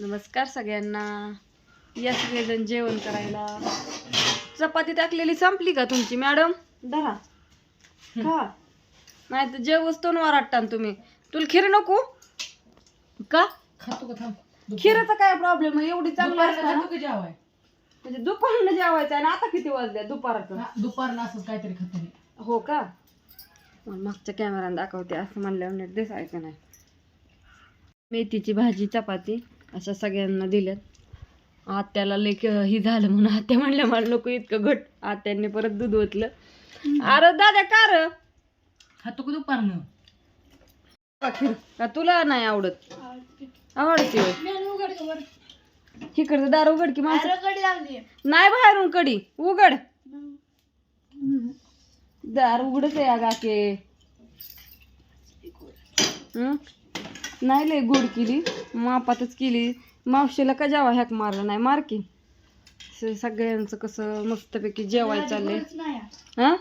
नमस्कार सगळ्यांना. या सगळेजण जेवण करायला. चपाती टाकलेली संपली का तुमची मॅडम? दहा खा. नाही तर जेवच तो वाटता तुम्ही. तुला खीर नको? का? खातो का थांब. खिराचा काय प्रॉब्लेम आहे? एवढी चांगली ना? का जेवाय? म्हणजे दुपारनं जेवायचं आहे ना? आता किती वाजल्या दुपाराचं. दुपारला असंच काहीतरी खातो मी. हो का? मग मागच्या कॅमेराने दाखवते असं म्हणल्यावर नीट दिसायचं नाही. मेथीची भाजी चपाती. अशा सगळ्यांना दिल्यात. आत्याला लेक ही झालं म्हणून आत्या म्हणल्या मला नको इतकं घट. आत्यांनी परत दूध ओतलं. अरे दादा का र? खातो का दुपारनं? तुला नाही आवडत? आवडते. इकडचं दार उघड की माणसं. नाही बाहेरून कडी उघड. दार उघडच आहे अगा के हं? नाही लय गोड केली. मापातच केली. मावशीला का जेवा ह्याक मारलं नाही? मार की. सगळ्यांचं कसं मस्तपैकी जेवायला चाललंय. हा?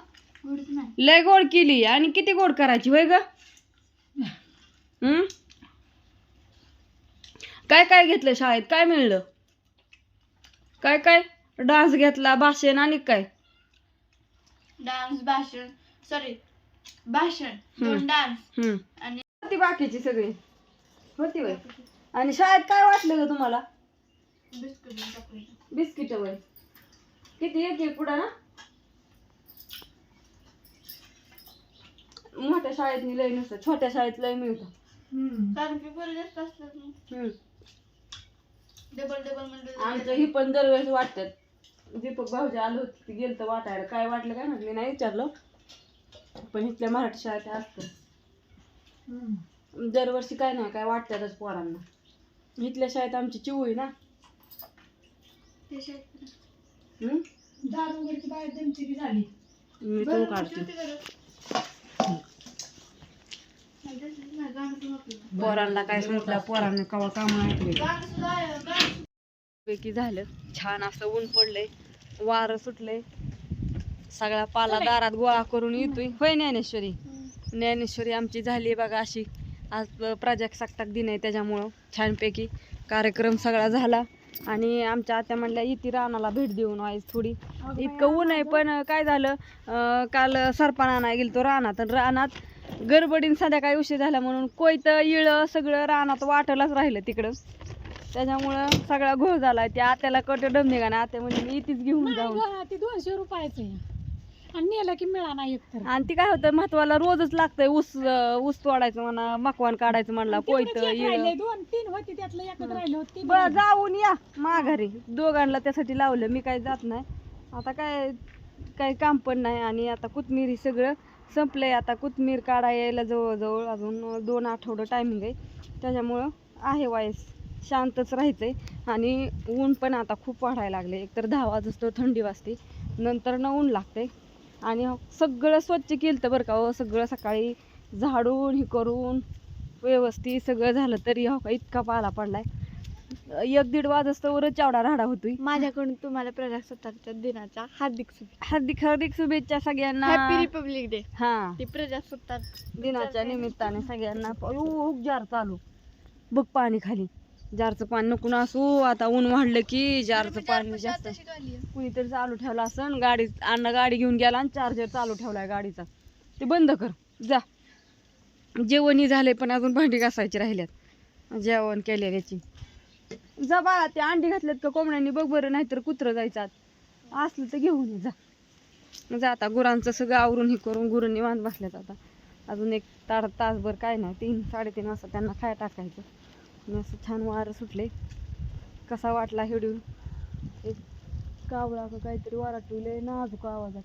लय गोड केली. आणि किती गोड करायची वय ग? हं? काय काय घेतलं शाळेत? काय मिळलं? काय काय? डान्स घेतला भाषण आणि काय? डान्स भाषण. सॉरी भाषण. हम्म. डान्स. हम्म. आणि होती बाकीची सगळी. होती वय आणि शाळेत काय वाटलं ग तुम्हाला? बिस्कुट वय किती एक एक पुढा ना? मोठ्या शाळेत लय नसतं छोट्या शाळेत लय मिळतं. कारण की जास्त असतात. डबल डबल आमचं म्हणजे ही पण दरवेळेस वाटतात. दीपक भाऊजी आलो होते ते गेलं वाटायला. काय वाटलं काय म्हटलं नाही विचारलं. पण इथल्या मराठी शाळेत असतं. दरवर्षी काय नाही काय वाटतातच पोरांना. इथल्या शाळेत आमची चिऊ आहे ना. हम्म? दार वगैरे बाहेर त्यांची बी झाली. मी तो काढते. पोरांना काय सांगितलं पोरांना कवा काम ऐकले? पैकी झालं. छान असं ऊन पडलंय. वारं सुटलंय. सगळा पाला दारात गोळा करून येतोय. होय ज्ञानेश्वरी? ज्ञानेश्वरी आमची झाली बघा अशी. आज प्रजासत्ताक दिन आहे त्याच्यामुळं छानपैकी कार्यक्रम सगळा झाला. आणि आमच्या आत्या म्हणल्या इथे रानाला भेट देऊन आज थोडी. इतकं ऊन आहे पण काय झालं काल सरपान आणायला गेलो तो रानात. आणि रानात गडबडीन संध्याकाळी उशीर झाला म्हणून कोयतं इळं सगळं रानात वाटलंच राहिलं तिकडं. त्याच्यामुळं सगळा घोळ झाला त्या आत्याला कट डम निघा ना आत्या म्हणजे मी इथेच घेऊन जाऊन. ते दोनशे रुपयाचं आहे. आणि नेलं की मिळा नाही एक तर. आणि ती काय होतं महत्वाला रोजच लागतंय ऊस ऊस तोडायचं म्हणा मकवान काढायचं म्हणला कोयतं दोन तीन होती त्यातलं एकच राहिलं होती बर जाऊन या माघारी. दोघांना त्यासाठी लावलं मी काही जात नाही. आता काय काही काम पण नाही आणि आता कोथमीर हे सगळं संपलंय. आता कोथमीर काढा यायला जवळजवळ अजून दोन आठवडं टायमिंग आहे. त्याच्यामुळं आहे वायस. शांतच राहायचंय. आणि ऊन पण आता खूप वाढायला लागले एकतर दहा वाजतो थंडी वाजते. नंतर न ऊन लागते आणि सगळं स्वच्छ केलं तर बरं का हो. सगळं सकाळी झाडून हे करून व्यवस्थित सगळं झालं तरी हो का इतका पाला पडलाय. एक दीड वाजता चावडा राडा होतोय. माझ्याकडून तुम्हाला प्रजासत्ताकच्या दिनाच्या हार्दिक शुभेच्छा. हार्दिक हार्दिक शुभेच्छा सगळ्यांना. हॅपी रिपब्लिक डे हा. ती प्रजासत्ताक दिनाच्या निमित्ताने सगळ्यांना. उ जार चालू. बघ पाणी खाली. जारचं पाणी नको ना असू. आता ऊन वाढलं की जारचं पाणी जास्त. कुणीतरी चालू ठेवलं असं गाडी अण्णा गाडी घेऊन गेला आणि चार्जर चालू ठेवलाय गाडीचा. ते बंद कर. जा. जेवणही झाले पण अजून भांडी घासायची राहिल्यात. जेवण केलेल्याची जा बाळा ते अंडी घातलेत का कोंबड्यांनी? बघ बरं नाहीतर कुत्रं जायचं आत असलं तर घेऊन ये जा. जा आता गुरांचं सगळं आवरून हे करून गुरं निवांत बसल्यात आता. अजून एक तार तासभर काय नाही. तीन साडेतीन वाजता त्यांना खाय टाकायचं. असं छान वारं सुटले कसा वाटला हेडू एक कावळा का काहीतरी वारा ठेवले नाजूक आवाजात.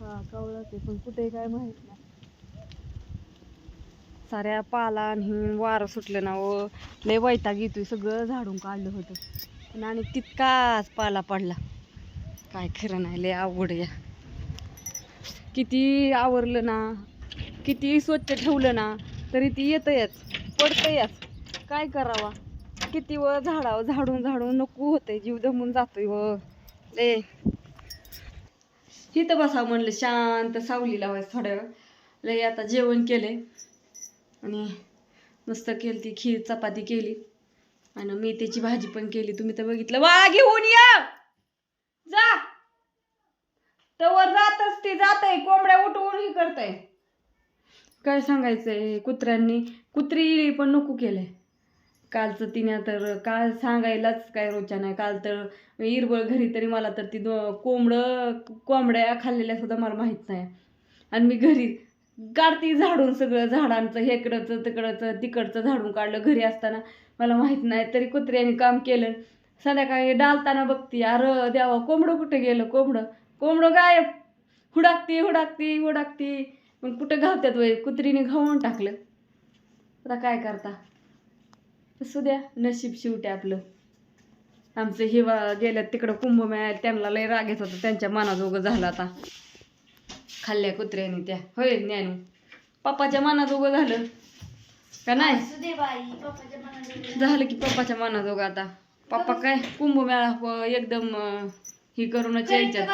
हा कावळा ते पण कुठे काय माहीत नाही. साऱ्या पाला आणि वारं सुटलं ना व लय वैताग येतोय सगळं झाडून काढलं होतं. पण आणि तितकाच पाला पडला. काय खरं नाही लय अवघड या किती आवरलं ना किती स्वच्छ ठेवलं ना तरी ती येतंयच. पडतंयच काय करावा? किती व झाडावं झाडून झाडून नको होतंय. जीव दमून जातोय व. ले इथं बसा म्हणलं शांत सावली लावायचं थोड्या वेळ. लय आता जेवण केलंय. आणि मस्त केली ती खीर चपाती केली. आणि मेथीची भाजी पण केली. तुम्ही तर बघितलं. वा घेऊन या! जा! तवर जातच ती जात आहे कोंबड्या उठवून हे करताय. काय सांगायचंय कुत्र्यांनी? कुत्री पण नको केलं आहे कालचं तिने तर काल सांगायलाच काय रोजच्या नाही. काल तर इरबळ घरी तरी मला तर ती दो कोंबडं कोंबड्या खाल्लेल्या सुद्धा मला माहीत नाही. आणि मी घरी काढती झाडून सगळं झाडांचं हेकडचं तिकडचं तिकडचं झाडून काढलं घरी असताना. मला माहीत नाही तरी कुत्र्याने काम केलं. संध्याकाळी डालताना बघती अरे देवा कोंबडं कुठं गेलं? कोंबडं कोंबडं गायब. हुडाकती हुडाकती हुडाकती. पण कुठं घावत्यात वय? कुत्रीने घावून टाकलं. आता काय करता? असू द्या नशीब शिवटे आपलं. आमचं हिवा गेल्यात तिकडं कुंभमेळ्यात त्यांना लय राग येत होता. त्यांच्या मनाजोगं झालं आता. खाल्ल्या कुत्र्याने त्या. होय ज्ञानू. पप्पाच्या मनाजोगं झालं. का नाही? झालं की पप्पाच्या मनाजोगं आता. पप्पा काय कुंभमेळा एकदम ही करूनच यायच्यात.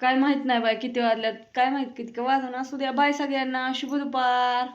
काय माहीत नाही बाय किती वाजल्यात? काय माहीत किती? का वाजून असू द्या बाय सगळ्यांना. शुभ दुपार.